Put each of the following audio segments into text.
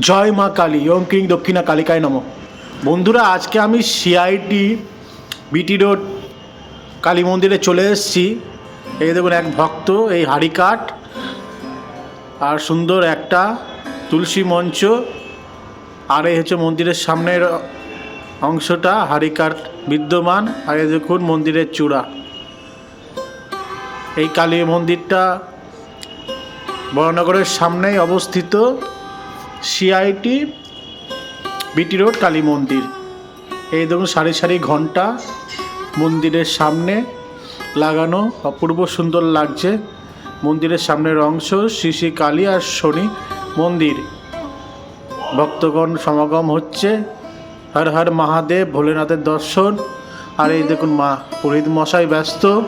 জয় মা কালী, ওম কিং দক্ষিণা কালিকায় নম। বন্ধুরা, আজকে আমি সিআইটি বিটি রোড কালী মন্দিরে চলে এসেছি। এই দেখুন, এক ভক্ত, এই হাড়ি কাঠ, আর সুন্দর একটা তুলসী মঞ্চ। আর এই হচ্ছে মন্দিরের সামনের অংশটা, হাড়ি কাঠ বিদ্যমান। আর এই দেখুন, মন্দিরের চূড়া। এই কালী মন্দিরটা বড়নগরের সামনেই অবস্থিত। সিআইটি বিটি রোড কালী মন্দির। এই দেখুন, সারি সারি ঘণ্টা মন্দিরের সামনে লাগানো, অপূর্ব সুন্দর লাগছে। মন্দিরের সামনের অংশ শ্রী শ্রী কালী আর শনি মন্দির। ভক্তগণ সমাগম হচ্ছে। হর হর মহাদেব, ভোলেনাথের দর্শন। আর এই দেখুন মা, পুরোহিত মশাই ব্যস্ত।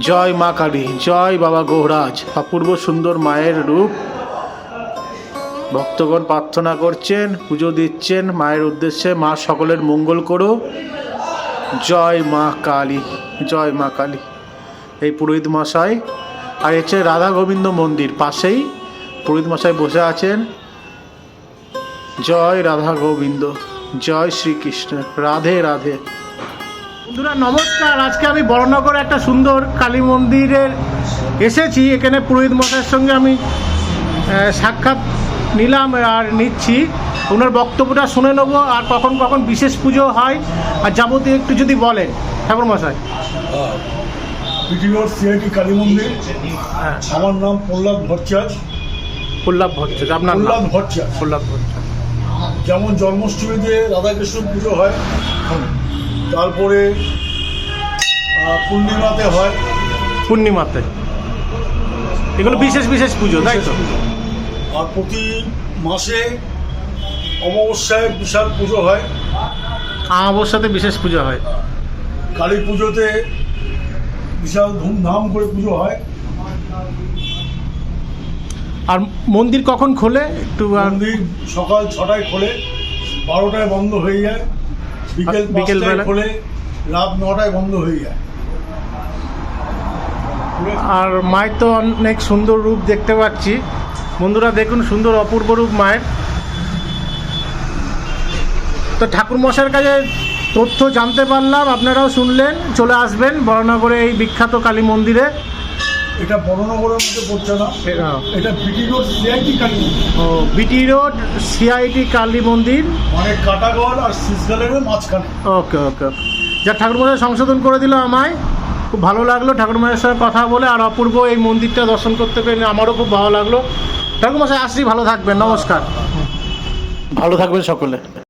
জয় মা কালী, জয় বাবা গৌরাজ অপূর্ব সুন্দর মায়ের রূপ। ভক্তগণ প্রার্থনা করছেন, পুজো দিচ্ছেন, মায়ের উদ্দেশ্যে মা সকলের মঙ্গল করো জয় মা কালী, জয় মা কালী। এই পুরোহিত মশাই, আর হচ্ছে রাধা গোবিন্দ মন্দির পাশেই। পুরোহিত মশাই বসে আছেন। জয় রাধা গোবিন্দ, জয় শ্রীকৃষ্ণ। রাধে রাধে। বন্ধুরা, নমস্কার। আজকে আমি বড়নগর একটা সুন্দর কালী মন্দিরের এসেছি। এখানে পুরোহিত মশাইয়ের সঙ্গে আমি সাক্ষাৎ নিলাম আর নিচ্ছি। ওনার বক্তব্যটা শুনে নেব আর কখন কখন বিশেষ পুজো হয়। আর যাবতীয় একটু যদি বলেন ঠাকুর মশাই। পিটিওর সিআইটি কালী মন্দির। হ্যাঁ। আমার নাম প্রহ্লাদ ভট্টাচার্য। প্রহ্লাদ ভট্টাচার্য আপনার প্রহ্লাদ ভট্টাচার্য। প্রহ্লাদ ভট্টাচার্য। যেমন জন্মাষ্টমীতে রাধাকৃষ্ণ পুজো হয় তারপরে পূর্ণিমাতে হয়। পূর্ণিমাতে। এগুলো বিশেষ বিশেষ পুজো তাই তো? আর প্রতি মাসে অমাবস্যায় বিশাল পুজো হয়। অমাবস্যাতে বিশেষ পুজো হয়। কালী পুজোতে বিশাল ধুমধাম করে পুজো হয়। আর মন্দির কখন খোলে? একটু মন্দির সকাল ছটায় খোলে বারোটায় বন্ধ হয়ে যায়। বিকেল বিকেল খোলে রাত নটায় বন্ধ হয়ে যায়। আর মায়ের তো অনেক সুন্দর রূপ দেখতে পাচ্ছি। বন্ধুরা দেখুন সুন্দর অপূর্ব রূপ মায়ের। তো ঠাকুর মশাইয়ের কাছে তথ্য জানতে পারলাম আপনারাও শুনলেন চলে আসবেন বড়নগরে এই বিখ্যাত কালী মন্দিরে। এটা বড়নগরের মধ্যে পড়ছে না। এটা বিটি রোড সিআইটি কালী। ও বিটি রোড সিআইটি কালী মন্দির। মানে কাটাগড় আর সিসগালের মাঝখানে। ওকে ওকে যা ঠাকুরমশাই সংশোধন করে দিল আমায়। খুব ভালো লাগল ঠাকুরমশাইয়ের সঙ্গে কথা বলে আর অপূর্ব এই মন্দিরটা দর্শন করতে পেরে আমারও খুব ভালো লাগল। ঠাকুরমশাই আসছি ভালো থাকবেন নমস্কার। ভালো থাকবেন সকলে।